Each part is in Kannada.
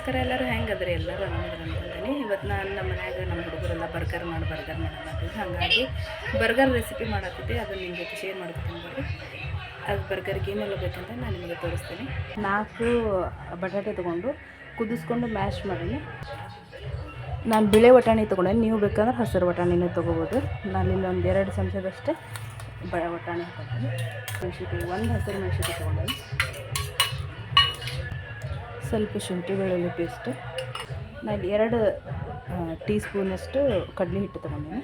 ನಮಸ್ಕಾರ ಎಲ್ಲರೂ ಹೆಂಗದ್ರಿ ಎಲ್ಲರೂ ಆರಾಮದ್ರ ಇವತ್ತು ನಾನು ನಮ್ಮ ಮನ್ಯಾಗ ನಮ್ಮ ಹುಡುಗರೆಲ್ಲ ಬರ್ಗರ್ ಮಾಡಿ ಬರ್ಗರ್ ಮಾಡತ್ತಿದ್ದೆ ಹಾಗಾಗಿ ಬರ್ಗರ್ ರೆಸಿಪಿ ಮಾಡತ್ತಿದ್ದೆ ಅದು ನಿಮ್ಮ ಜೊತೆ ಶೇರ್ ಮಾಡ್ಕೊತೀನಿ ಬರ್ರಿ ಅದು ಬರ್ಗರ್ಗೆ ಏನೆಲ್ಲ ಬೇಕಂತ ನಾನು ನಿಮಗೆ ತೋರಿಸ್ತೀನಿ. ನಾಲ್ಕು ಬಟಾಟೆ ತೊಗೊಂಡು ಕುದಿಸ್ಕೊಂಡು ಮ್ಯಾಶ್ ಮಾಡೀನಿ. ನಾನು ಬಿಳೆ ವಟಾಣಿ ತೊಗೊಂಡೆ. ನೀವು ಬೇಕಂದ್ರೆ ಹಸಿರು ಬಟಾಣಿನೇ ತೊಗೋಬೋದು. ಇಲ್ಲಿ ಒಂದು ಎರಡು ಚಮಚದಷ್ಟೇ ಬಟಾಣಿ ಹಾಕೊತೀನಿ. ಮೆಣಸಿನ್ಕಾಯಿ ಒಂದು ಹಸಿರು ಮೆಣಸಿನ್ಕಾಯಿ ತೊಗೊಂಡೆ. ಸ್ವಲ್ಪ ಶುಂಠಿ ಬೆಳ್ಳುಳ್ಳಿ ಪೇಸ್ಟ್. ನಾನು ಎರಡು ಟೀ ಸ್ಪೂನಷ್ಟು ಕಡಲೆ ಹಿಟ್ಟು ತೊಗೊಂಡಿನಿ.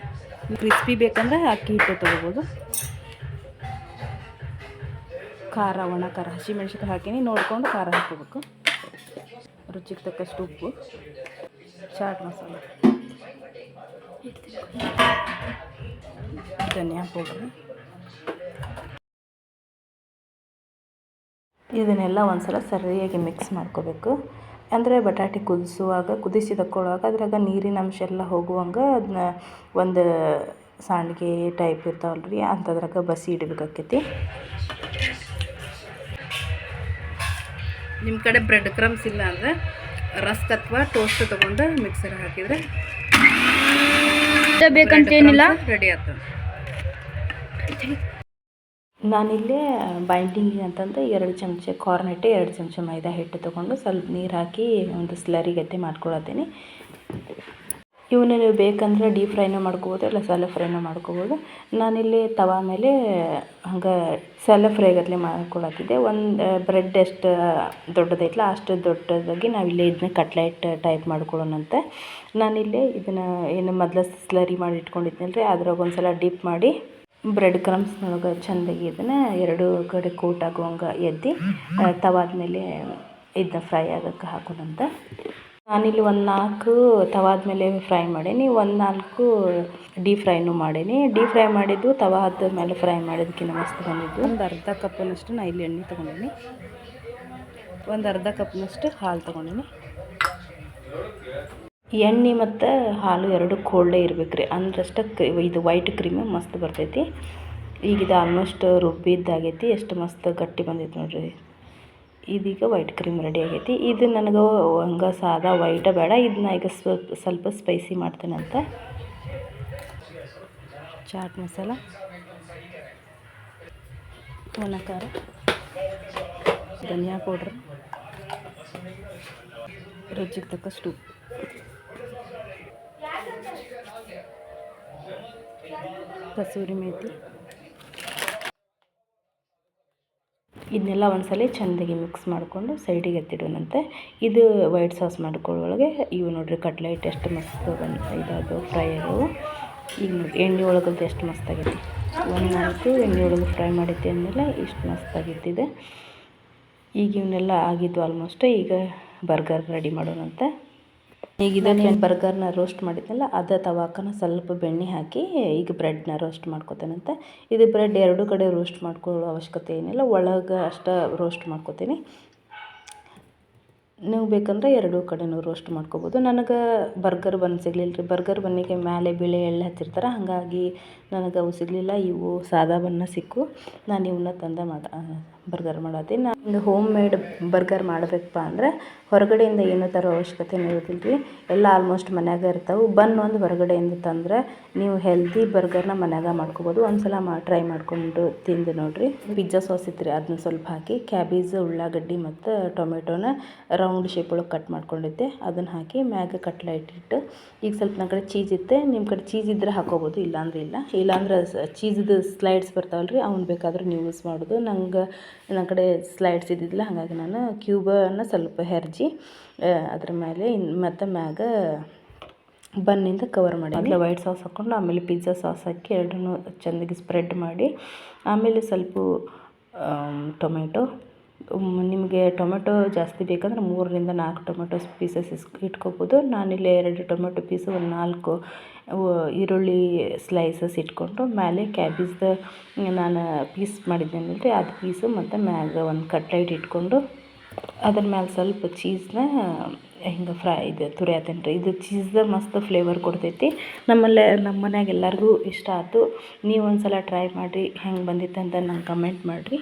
ಕ್ರಿಸ್ಪಿ ಬೇಕಂದ್ರೆ ಅಕ್ಕಿ ಹಿಟ್ಟು ತೊಗೋಬೋದು. ಖಾರ, ಒಣ ಖಾರ ಹಸಿ ಹಾಕಿನಿ. ನೋಡಿಕೊಂಡು ನೋಡ್ಕೊಂಡು ಖಾರ ಹಾಕೋಬೇಕು ರುಚಿಗೆ ತಕ್ಕಷ್ಟು ಉಪ್ಪು. ಚಾಟ್ ಮಸಾಲ. ಧನಿಯಾ ಪೌಡ್ರ್. ಇದನ್ನೆಲ್ಲ ಒಂದ್ಸಲ ಸರಿಯಾಗಿ ಮಿಕ್ಸ್ ಮಾಡ್ಕೋಬೇಕು. ಅಂದರೆ ಬಟಾಟೆ ಕುದಿಸುವಾಗ ಕುದಿಸಿ ತಕ್ಕೊಳ್ಳುವಾಗ ಅದ್ರಾಗ ನೀರಿನ ಅಂಶ ಎಲ್ಲ ಹೋಗುವಂಗೆ ಅದನ್ನ ಒಂದು ಸಾಂಡಿಗೆ ಟೈಪ್ ಇರ್ತಾವಲ್ಲ ರೀ ಅಂಥದ್ರಾಗ ಬಸಿ ಇಡಬೇಕಾಕೈತಿ. ನಿಮ್ಮ ಕಡೆ ಬ್ರೆಡ್ ಕ್ರಮ್ಸ್ ಇಲ್ಲ ಅಂದರೆ ರಸ್ಕ್ ಅಥವಾ ಟೋಸ್ಟ್ ತೊಗೊಂಡು ಮಿಕ್ಸರ್ ಹಾಕಿದರೆ ಬೇಕಂತೇನಿಲ್ಲ ರೆಡಿ ಆಗ್ತದೆ. ನಾನಿಲ್ಲೇ ಬೈಂಡಿಂಗ್ ಅಂತಂದು ಎರಡು ಚಮಚ ಕಾರ್ನ್ ಹಿಟ್ಟು ಎರಡು ಚಮಚ ಮೈದಾ ಹಿಟ್ಟು ತೊಗೊಂಡು ಸ್ವಲ್ಪ ನೀರು ಹಾಕಿ ಒಂದು ಸ್ಲರಿ ಗತ್ತೆ ಮಾಡ್ಕೊಳತ್ತೀನಿ. ಇವನ್ನ ನೀವು ಬೇಕಂದ್ರೆ ಡೀಪ್ ಫ್ರೈನೂ ಮಾಡ್ಕೋಬೋದು, ಇಲ್ಲ ಸಾಲ ಫ್ರೈನೂ ಮಾಡ್ಕೋಬೋದು. ನಾನಿಲ್ಲಿ ತವಾ ಮೇಲೆ ಹಂಗೆ ಸಾಲ ಫ್ರೈ ಗತ್ಲೆ ಮಾಡ್ಕೊಳತ್ತಿದ್ದೆ. ಒಂದು ಬ್ರೆಡ್ ಎಷ್ಟು ದೊಡ್ಡದೈತಲ್ಲ ಅಷ್ಟು ದೊಡ್ಡದಾಗಿ ನಾವಿಲ್ಲಿ ಇದನ್ನ ಕಟ್ಲೆಟ್ ಟೈಪ್ ಮಾಡ್ಕೊಳ್ಳೋಣಂತೆ ನಾನಿಲ್ಲಿ ಇದನ್ನು ಏನು ಮೊದಲ ಸ್ಲರಿ ಮಾಡಿ ಇಟ್ಕೊಂಡಿದ್ನಲ್ಲ ರೀ ಅದ್ರಾಗ ಒಂದು ಸಲ ಡಿಪ್ ಮಾಡಿ ಬ್ರೆಡ್ ಕ್ರಮ್ಸ್ನೊಳಗೆ ಚೆಂದಾಗಿ ಇದನ್ನು ಎರಡು ಕಡೆ ಕೋಟ್ ಆಗುವಂಗೆ ಎದ್ದು ತವಾದ ಮೇಲೆ ಇದನ್ನ ಫ್ರೈ ಆಗೋಕ್ಕೆ ಹಾಕೋಣಂತ ನಾನಿಲ್ಲಿ ಒಂದು ನಾಲ್ಕು ತವಾದ ಮೇಲೆ ಫ್ರೈ ಮಾಡೀನಿ, ಒಂದು ನಾಲ್ಕು ಡೀಪ್ ಫ್ರೈನೂ ಮಾಡೀನಿ. ಡೀಪ್ ಫ್ರೈ ಮಾಡಿದ್ದು ತವಾದ ಮೇಲೆ ಫ್ರೈ ಮಾಡೋದಕ್ಕಿಂತ ಮಸ್ತ್ ಬಂದಿದ್ದು. ಒಂದು ಅರ್ಧ ಕಪ್ನಷ್ಟು ನಾ ಇಲ್ಲಿ ಎಣ್ಣೆ ತೊಗೊಂಡೀನಿ. ಒಂದು ಅರ್ಧ ಕಪ್ನಷ್ಟು ಹಾಲು ತೊಗೊಂಡೀನಿ. ಎಣ್ಣೆ ಮತ್ತು ಹಾಲು ಎರಡು ಕೋಲ್ಡೇ ಇರ್ಬೇಕು ರೀ ಅಂದ್ರಷ್ಟೇ ಇದು ವೈಟ್ ಕ್ರೀಮ್ ಮಸ್ತ್ ಬರ್ತೈತಿ. ಈಗ ಇದು ಆಲ್ಮೋಸ್ಟ್ ರುಬ್ಬಿದ್ದಾಗೈತಿ ಎಷ್ಟು ಮಸ್ತ್ ಗಟ್ಟಿ ಬಂದೈತಿ ನೋಡಿರಿ. ಇದೀಗ ವೈಟ್ ಕ್ರೀಮ್ ರೆಡಿ ಆಗೈತಿ. ಇದು ನನಗೆ ಹಂಗೆ ಸಾದಾ ವೈಟ ಬೇಡ ಇದನ್ನ ಈಗ ಸ್ವಲ್ಪ ಸ್ವಲ್ಪ ಸ್ಪೈಸಿ ಮಾಡ್ತೇನಂತ ಚಾಟ್ ಮಸಾಲ ಒಣಕಾರ ಧನಿಯಾ ಪೌಡ್ರ್. ರುಚಿಗೆ ತಕ್ಕಷ್ಟು ಉಪ್ಪು ಕಸೂರಿ ಮೇತಿ. ಇದನ್ನೆಲ್ಲ ಒಂದ್ಸಲ ಚೆಂದಾಗಿ ಮಿಕ್ಸ್ ಮಾಡಿಕೊಂಡು ಸೈಡಿಗೆ ಎತ್ತಿಡೋಣಂತೆ. ಇದು ವೈಟ್ ಸಾಸ್ ಮಾಡ್ಕೊಳ್ಳೊಳಗೆ. ಇವು ನೋಡ್ರಿ ಕಟ್ಲೆಟ್ ಎಷ್ಟು ಮಸ್ತ್ ಬಂದು ಇದಾದವು ಫ್ರೈ ಈಗ ನೋಡಿ ಎಣ್ಣೆ ಒಳಗದ್ದು ಎಷ್ಟು ಮಸ್ತಾಗೈತಿ ಒಂದು ನಾಲ್ಕು ಎಣ್ಣೆ ಒಳಗೆ ಫ್ರೈ ಮಾಡಿದ್ದೆ ಅಂದಮೇಲೆ ಇಷ್ಟು ಮಸ್ತಾಗಿದ್ದಿದೆ ಈಗ ಇವನ್ನೆಲ್ಲ ಆಗಿದ್ದು ಆಲ್ಮೋಸ್ಟ್ ಈಗ ಬರ್ಗರ್ ರೆಡಿ ಮಾಡೋಣಂತೆ. ಈಗ ಇದನ್ನು ಬರ್ಗರ್ನ ರೋಸ್ಟ್ ಮಾಡಿದ್ನಲ್ಲ ಅದ ತವಾಕನ ಸ್ವಲ್ಪ ಬೆಣ್ಣೆ ಹಾಕಿ ಈಗ ಬ್ರೆಡ್ನ ರೋಸ್ಟ್ ಮಾಡ್ಕೋತೇನಂತೆ. ಇದು ಬ್ರೆಡ್ ಎರಡು ಕಡೆ ರೋಸ್ಟ್ ಮಾಡ್ಕೊಳ್ಳೋ ಅವಶ್ಯಕತೆ ಏನಿಲ್ಲ ಒಳಗೆ ಅಷ್ಟೇ ರೋಸ್ಟ್ ಮಾಡ್ಕೊತೀನಿ. ನೀವು ಬೇಕಂದ್ರೆ ಎರಡೂ ಕಡೆನೂ ರೋಸ್ಟ್ ಮಾಡ್ಕೋಬೋದು. ನನಗೆ ಬರ್ಗರ್ ಬನ್ ಸಿಗಲಿಲ್ಲ ರೀ ಬರ್ಗರ್ ಬನ್ನಿಗೆ ಮೇಲೆ ಬಿಳಿ ಎಳ್ಳು ಹಚ್ಚಿರ್ತಾರೆ ಹಾಗಾಗಿ ನನಗೆ ಅವು ಸಿಗಲಿಲ್ಲ. ಇವು ಸಾದಾ ಬನ್ನ ಸಿಕ್ಕು. ನಾನು ಇವನ್ನ ತಂದೆ ಮಾಡ ಬರ್ಗರ್ ಮಾಡತ್ತೀನಿ ಒಂದು ಹೋಮ್ ಮೇಡ್ ಬರ್ಗರ್ ಮಾಡಬೇಕಪ್ಪ ಅಂದರೆ ಹೊರಗಡೆಯಿಂದ ಏನೂ ತರೋ ಅವಶ್ಯಕತೆ ಇರೋದಿಲ್ಲ ರೀ ಎಲ್ಲ ಆಲ್ಮೋಸ್ಟ್ ಮನ್ಯಾಗ ಇರ್ತಾವೆ. ಬನ್ ಒಂದು ಹೊರಗಡೆಯಿಂದ ತಂದರೆ ನೀವು ಹೆಲ್ದಿ ಬರ್ಗರ್ನ ಮನ್ಯಾಗ ಮಾಡ್ಕೊಬೋದು. ಒಂದು ಸಲ ಮಾ ಟ್ರೈ ಮಾಡಿಕೊಂಡು ತಿಂದು ನೋಡಿರಿ. ಪಿಜ್ಜಾ ಸಾಸ್ ಇತ್ತು ಅದನ್ನ ಸ್ವಲ್ಪ ಹಾಕಿ ಕ್ಯಾಬೇಜ್ ಉಳ್ಳಾಗಡ್ಡಿ ಮತ್ತು ಟೊಮೆಟೊನ ರೌಂಡ್ ಶೇಪ್ ಒಳಗೆ ಕಟ್ ಮಾಡ್ಕೊಂಡಿದ್ದೆ. ಅದನ್ನು ಹಾಕಿ ಮ್ಯಾಗ ಕಟ್ಲ ಇಟ್ಟಿಟ್ಟು ಈಗ ಸ್ವಲ್ಪ ನನ್ನ ಕಡೆ ಚೀಸ್ ಇತ್ತೆ. ನಿಮ್ಮ ಕಡೆ ಚೀಸ್ ಇದ್ದರೆ ಹಾಕೋಬೋದು, ಇಲ್ಲಾಂದ್ರೆ ಇಲ್ಲ. ಇಲ್ಲಾಂದ್ರೆ ಚೀಸ್ದು ಸ್ಲೈಡ್ಸ್ ಬರ್ತಾವಲ್ಲ ರೀ ಅವ್ನು ಬೇಕಾದ್ರೆ ನೀವು ಯೂಸ್ ಮಾಡೋದು. ನಂಗೆ ನನ್ನ ಕಡೆ ಸ್ಲೈಡ್ಸ್ ಇದ್ದಿದ್ದಿಲ್ಲ, ಹಾಗಾಗಿ ನಾನು ಕ್ಯೂಬನ್ನು ಸ್ವಲ್ಪ ಹೆರ್ಜಿ ಅದ್ರ ಮೇಲೆ ಮತ್ತು ಮ್ಯಾಗ ಬನ್ನಿಂದ ಕವರ್ ಮಾಡಿ ಅಂದರೆ ವೈಟ್ ಸಾಸ್ ಹಾಕ್ಕೊಂಡು ಆಮೇಲೆ ಪಿಜ್ಜಾ ಸಾಸ್ ಹಾಕಿ ಎರಡನ್ನು ಚೆಂದಾಗಿ ಸ್ಪ್ರೆಡ್ ಮಾಡಿ, ಆಮೇಲೆ ಸ್ವಲ್ಪ ಟೊಮೆಟೊ ನಿಮಗೆ ಟೊಮೆಟೊ ಜಾಸ್ತಿ ಬೇಕಂದ್ರೆ ಮೂರರಿಂದ ನಾಲ್ಕು ಟೊಮೆಟೊ ಪೀಸಸ್ ಇಸ್ ಇಟ್ಕೋಬೋದು. ನಾನಿಲ್ಲಿ ಎರಡು ಟೊಮೆಟೊ ಪೀಸು ಒಂದು ನಾಲ್ಕು ಈರುಳ್ಳಿ ಸ್ಲೈಸಸ್ ಇಟ್ಕೊಂಡು ಮೇಲೆ ಕ್ಯಾಬೇಜ್ದು ನಾನು ಪೀಸ್ ಮಾಡಿದ್ದೇನೆ ರೀ ಅದು ಪೀಸು ಮತ್ತು ಮ್ಯಾಗ ಒಂದು ಕಟ್ಲೈಟ್ ಇಟ್ಕೊಂಡು ಅದ್ರ ಮ್ಯಾಲೆ ಸ್ವಲ್ಪ ಚೀಸ್ನ ಹಿಂಗೆ ಫ್ರೈ ಇದು ತುರಿಯತ್ತೇನೆ ರೀ. ಇದು ಚೀಸ್ದ ಮಸ್ತ್ ಫ್ಲೇವರ್ ಕೊಡ್ತೈತಿ. ನಮ್ಮಲ್ಲೇ, ನಮ್ಮ ಮನ್ಯಾಗ ಎಲ್ಲರಿಗೂ ಇಷ್ಟ ಆಯ್ತು ನೀವು ಒಂದು ಸಲ ಟ್ರೈ ಮಾಡಿರಿ, ಹೆಂಗೆ ಬಂದಿತ್ತು ಅಂತ ನಂಗೆ ಕಮೆಂಟ್ ಮಾಡಿರಿ.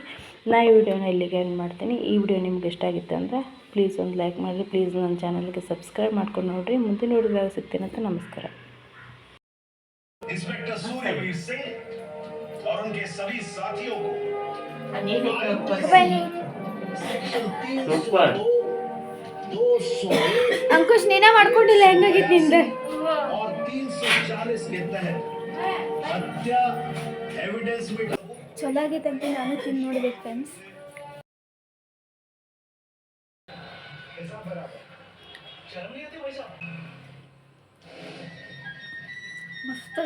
ನಾ ಈ ವಿಡಿಯೋನ ಇಲ್ಲಿಗೆ ಎಂಡ್ ಮಾಡ್ತೀನಿ. ಈ ವಿಡಿಯೋ ನಿಮ್ಗೆ ಇಷ್ಟ ಆಗಿತ್ತು ಅಂದರೆ ಪ್ಲೀಸ್ ಒಂದು ಲೈಕ್ ಮಾಡಿರಿ. ಪ್ಲೀಸ್ ನನ್ನ ಚಾನಲ್ಗೆ ಸಬ್ಸ್ಕ್ರೈಬ್ ಮಾಡ್ಕೊಂಡು ನೋಡಿರಿ. ಮುಂದಿನ ವಿಡಿಯೋದಾಗ ಅಂತ ನಮಸ್ಕಾರ. इंस्पेक्टर सूर्यवीर सिंह और उनके सभी साथियों को सेक्शन तीन ಸೂಪರ್ दो सौ ಅಂಕುಶ್ ನೀನೇ ಮಾಡ್ಕೊಂಡಿಲ್ಲ ಹೆಂಗಾಗಿತ್ತು ನಿಂದ और तीन सौ चालीस के तहत हत्या एविडेंस में ಚಲೋ ಆಗೈತೆ ಅಂತ ನಾನು ತಿಂದು ನೋಡ್ಬೇಕು ಫ್ರೆಂಡ್ಸ್ ಮಸ್ತ್